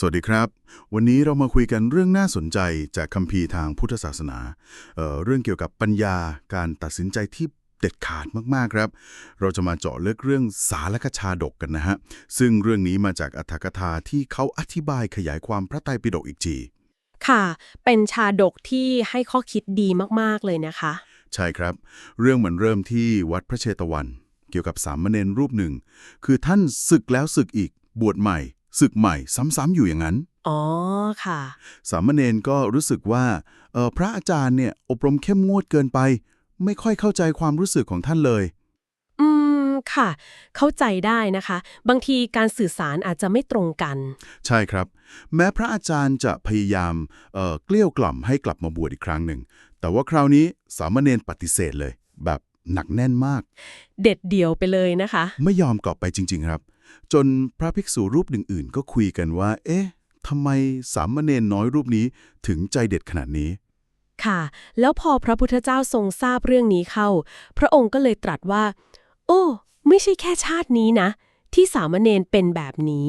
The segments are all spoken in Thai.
สวัสดีครับ วันนี้เรามาคุยกันเรื่องน่าสนใจจากคัมภีร์ทางพุทธศาสนาเอ่อเรื่องเกี่ยวกับปัญญาการตัดสินใจที่เด็ดขาดมากๆครับ เราจะมาเจาะลึกเรื่องสาลกชาดกกันนะฮะ ซึ่งเรื่องนี้มาจากอัธกถาที่เขาอธิบายขยายความพระไตรปิฎกอีกทีค่ะ เป็นชาดกที่ให้ข้อคิดดีมากๆเลยนะคะ ใช่ครับ เรื่องมันเริ่มที่วัดพระเชตวัน เกี่ยวกับสามเณรรูปหนึ่ง คือท่านศึกแล้วศึกอีกบวชใหม่ ศึกใหม่ซ้ำๆอยู่อย่างนั้น อ๋อค่ะ สามเณรก็รู้สึกว่าเอ่อพระอาจารย์เนี่ยอบรมเข้มงวดเกินไป ไม่ค่อยเข้าใจความรู้สึกของท่านเลย อืมค่ะ เข้าใจได้นะคะ บางทีการสื่อสารอาจจะไม่ตรงกัน ใช่ครับ แม้พระอาจารย์จะพยายามเอ่อเกลี้ยกล่อมให้กลับมาบวชอีกครั้งหนึ่ง แต่ว่าคราวนี้สามเณรปฏิเสธเลย แบบหนักแน่นมาก เด็ดเดี่ยวไปเลยนะคะ ไม่ยอมกลับไปจริง ๆ ครับ จนพระภิกษุรูปอื่นๆ ก็คุยกันว่า เอ๊ะทำไมสามเณรน้อยรูปนี้ถึงใจเด็ดขนาดนี้ ค่ะ แล้วพอพระพุทธเจ้าทรงทราบเรื่องนี้เข้า พระองค์ก็เลยตรัสว่า โอ้ ไม่ใช่แค่ชาตินี้นะ ที่สามเณรเป็นแบบนี้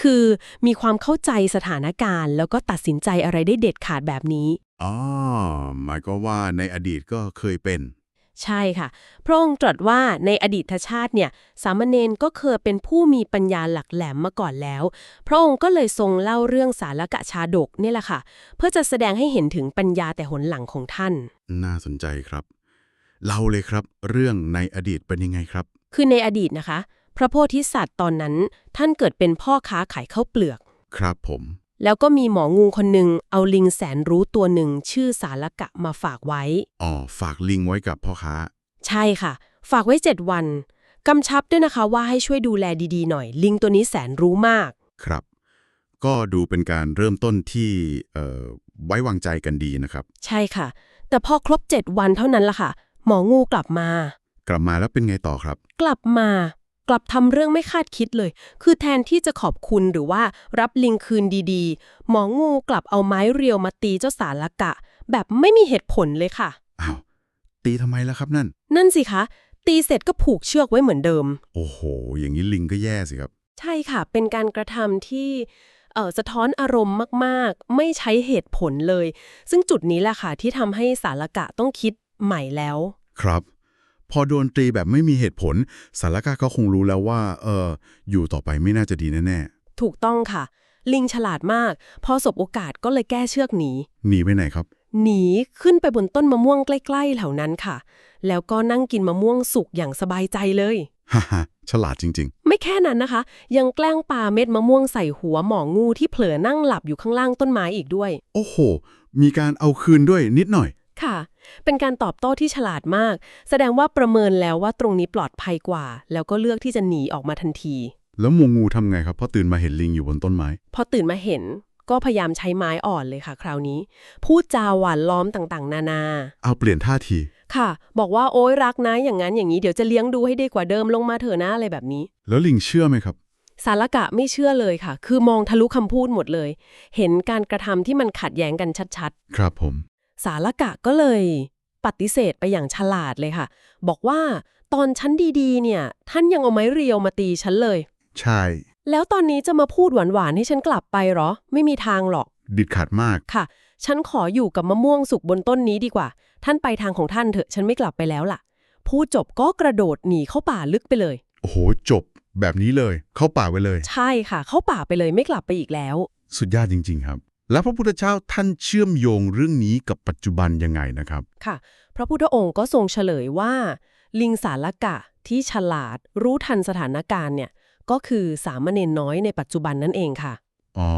คือมีความเข้าใจสถานการณ์ แล้วก็ตัดสินใจอะไรได้เด็ดขาดแบบนี้อ๋อหมายก็ว่าในอดีตก็เคยเป็น ใช่ค่ะ พระองค์ตรัสว่าในอดีตชาติเนี่ย สามเณรก็เคยเป็นผู้มีปัญญาหลักแหลมมาก่อนแล้ว พระองค์ก็เลยทรงเล่าเรื่องสารกะชาดกเนี่ยแหละค่ะ เพื่อจะแสดงให้เห็นถึงปัญญาแต่หนหลังของท่าน น่าสนใจครับ เล่าเลยครับ เรื่องในอดีตเป็นยังไงครับ คือในอดีตนะคะ พระโพธิสัตว์ตอนนั้นท่านเกิดเป็นพ่อค้าขายข้าวเปลือก ครับผม แล้วก็มีหมองูคนหนึ่งเอาลิงแสนรู้ตัวหนึ่งชื่อสารกะมาฝากไว้ อ๋อ ฝากลิงไว้กับพ่อค้า ใช่ค่ะ ฝากไว้7วัน กำชับด้วยนะคะว่าให้ช่วยดูแลดีๆหน่อย ลิงตัวนี้แสนรู้มาก ครับ ก็ดูเป็นการเริ่มต้นที่เอ่อไว้วางใจกันดีนะครับ ใช่ค่ะ แต่พอครบ7วันเท่านั้นล่ะค่ะ หมองูกลับมา กลับมาแล้วเป็นไงต่อครับ กลับมา กลับทำเรื่องไม่คาดคิดเลย คือแทนที่จะขอบคุณหรือว่ารับลิงคืนดีๆ หมองูกลับเอาไม้เรียวมาตีเจ้าสารกะ แบบไม่มีเหตุผลเลยค่ะ อ้าว ตีทำไมล่ะครับนั่น นั่นสิคะ ตีเสร็จก็ผูกเชือกไว้เหมือนเดิม โอ้โห อย่างนี้ลิงก็แย่สิครับ ใช่ค่ะ เป็นการกระทำที่เอ่อสะท้อนอารมณ์มากๆ ไม่ใช้เหตุผลเลย ซึ่งจุดนี้แหละค่ะที่ทำให้สารกะต้องคิดใหม่แล้ว ครับ พอโดนตีแบบไม่มีเหตุผลสารกาก็คงรู้แล้วว่า เออ อยู่ต่อไปไม่น่าจะดีแน่ถูกต้องค่ะ ลิงฉลาดมาก พอสบโอกาสก็เลยแก้เชือกหนีๆหนีไปไหนครับ หนีขึ้นไปบนต้นมะม่วงใกล้ๆแถวนั้นค่ะ แล้วก็นั่งกินมะม่วงสุกอย่างสบายใจเลยฮ่าฮ่าฉลาดจริงไม่แค่นั้นนะคะ ยังแกล้งปาเม็ดมะม่วงใส่หัวหมองูที่เผลอนั่งหลับอยู่ข้างล่างต้นไม้อีกด้วยๆโอ้โห มีการเอาคืนด้วยนิดหน่อย ค่ะ เป็นการตอบโต้ที่ฉลาดมาก แสดงว่าประเมินแล้วว่าตรงนี้ปลอดภัยกว่า แล้วก็เลือกที่จะหนีออกมาทันที แล้วงูงูทำไงครับพอตื่นมาเห็นลิงอยู่บนต้นไม้ พอตื่นมาเห็นก็พยายามใช้ไม้อ่อนเลยค่ะ คราวนี้ พูดจาหวานล้อมต่างๆ นานา เอาเปลี่ยนท่าที ค่ะ บอกว่าโอ๊ยรักนะอย่างนั้นอย่างนี้เดี๋ยวจะเลี้ยงดูให้ดีกว่าเดิมลงมาเถอะนะอะไรแบบนี้ แล้วลิงเชื่อไหมครับ สารกะไม่เชื่อเลยค่ะ คือมองทะลุคำพูดหมดเลย เห็นการกระทำที่มันขัดแย้งกันชัดครับผมๆ สารกะก็เลยปฏิเสธไปอย่างฉลาดเลยค่ะ บอกว่าตอนฉันดีๆ เนี่ย ท่านยังเอาไม้เรียวมาตีฉันเลย ใช่ แล้วตอนนี้จะมาพูดหวานๆให้ฉันกลับไปเหรอ ไม่มีทางหรอก ดิดขาดมากค่ะ ฉันขออยู่กับมะม่วงสุกบนต้นนี้ดีกว่า ท่านไปทางของท่านเถอะฉันไม่กลับไปแล้วล่ะ พูดจบก็กระโดดหนีเข้าป่าลึกไปเลย โอ้โหจบ แบบนี้เลย เข้าป่าไปเลย ใช่ค่ะ เข้าป่าไปเลยไม่กลับไปอีกแล้ว สุดยอดจริง ๆ ครับ แล้วพระพุทธเจ้าท่านเชื่อมโยงเรื่องนี้กับปัจจุบันยังไงนะครับ ค่ะ พระพุทธองค์ก็ทรงเฉลยว่า ลิงสารกะที่ฉลาดรู้ทันสถานการณ์เนี่ยก็คือสามเณรน้อยในปัจจุบันนั่นเองค่ะ อ๋อ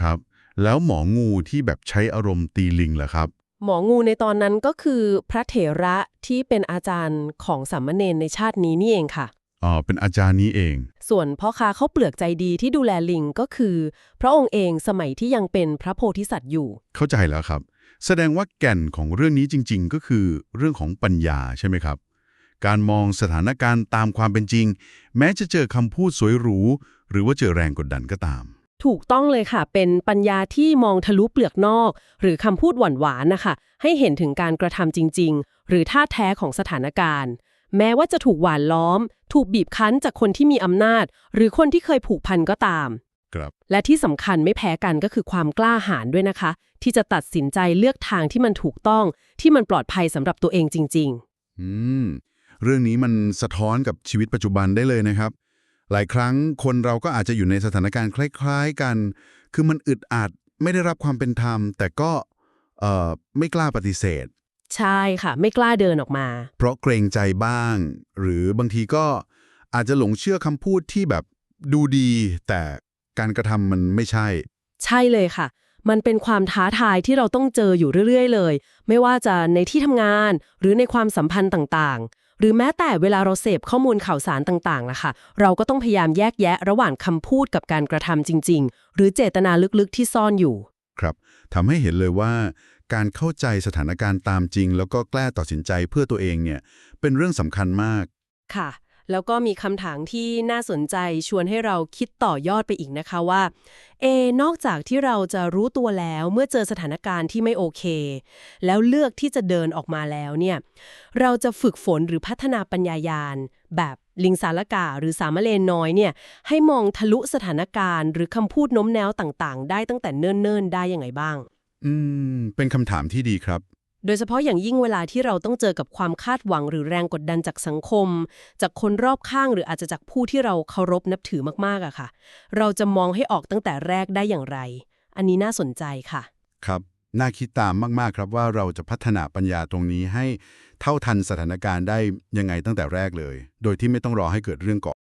ครับ แล้วหมองูที่แบบใช้อารมณ์ตีลิงล่ะครับ หมองูในตอนนั้นก็คือพระเถระที่เป็นอาจารย์ของสามเณรในชาตินี้นี่เองค่ะ อ๋อเป็นอาจารย์นี้เอง ส่วนพ่อค้าเขาวเปลือกใจดีที่ดูแลลิงก็คือ พระองค์เองสมัยที่ยังเป็นพระโพธิสัตว์อยู่ เข้าใจแล้วครับ แสดงว่าแก่นของเรื่องนี้จริง ๆ ก็คือเรื่องของปัญญาใช่ไหมครับ การมองสถานการณ์ตามความเป็นจริง แม้จะเจอคำพูดสวยหรู หรือว่าเจอแรงกดดันก็ตาม ถูกต้องเลยค่ะ เป็นปัญญาที่มองทะลุเปลือกนอก หรือคำพูดหวานๆนะคะ ให้เห็นถึงการกระทำจริง ๆ หรือท่าแท้ของสถานการณ์ แม้ว่าจะถูกหวานล้อม ถูกบีบคั้นจากคนที่มีอำนาจ หรือคนที่เคยผูกพันก็ตาม ครับ และที่สำคัญไม่แพ้กันก็คือความกล้าหาญด้วยนะคะ ที่จะตัดสินใจเลือกทางที่มันถูกต้อง ที่มันปลอดภัยสำหรับตัวเองจริงอืม เรื่องนี้มันสะท้อนกับชีวิตปัจจุบันได้เลยนะครับ หลายครั้งคนเราก็อาจจะอยู่ในสถานการณ์คล้าย ๆ กัน คือมันอึดอัดไม่ได้รับความเป็นธรรม แต่ก็เอ่อไม่กล้าปฏิเสธๆ ใช่ค่ะ ไม่กล้าเดินออกมา เพราะเกรงใจบ้าง หรือบางทีก็อาจจะหลงเชื่อคำพูดที่แบบดูดี แต่การกระทำมันไม่ใช่ ใช่เลยค่ะ มันเป็นความท้าทายที่เราต้องเจออยู่เรื่อยๆ เลย ไม่ว่าจะในที่ทำงาน หรือในความสัมพันธ์ต่างๆ หรือแม้แต่เวลาเราเสพข้อมูลข่าวสารต่างๆนะคะเราก็ต้องพยายามแยกแยะระหว่างคำพูดกับการกระทำจริง ๆ หรือเจตนาลึกๆที่ซ่อนอยู่ ครับทำให้เห็นเลยว่า การเข้าใจสถานการณ์ตามจริง แล้วก็กล้าตัดสินใจเพื่อตัวเองเนี่ยเป็นเรื่องสำคัญมาก ค่ะ แล้วก็มีคำถามที่น่าสนใจชวนให้เราคิดต่อยอดไปอีกนะคะว่าเอนอกจากที่เราจะรู้ตัวแล้วเมื่อเจอสถานการณ์ที่ไม่โอเค แล้วเลือกที่จะเดินออกมาแล้วเนี่ยเราจะฝึกฝนหรือพัฒนาปัญญายาณแบบลิงสารกาหรือสามเลนน้อยเนี่ยให้มองทะลุสถานการณ์ หรือคำพูดโน้มแนวต่างๆ ได้ตั้งแต่เนิ่นๆ ได้ยังไงบ้าง อืม เป็นคำถามที่ดีครับ โดยเฉพาะอย่างยิ่งเวลาที่เราต้องเจอกับความคาดหวังหรือแรงกดดันจากสังคม จากคนรอบข้างหรืออาจจะจากผู้ที่เราเคารพนับถือมากๆอะค่ะ เราจะมองให้ออกตั้งแต่แรกได้อย่างไร อันนี้น่าสนใจค่ะ ครับ น่าคิดตามมากๆครับว่าเราจะพัฒนาปัญญาตรงนี้ให้เท่าทันสถานการณ์ได้ยังไงตั้งแต่แรกเลย โดยที่ไม่ต้องรอให้เกิดเรื่องก่อน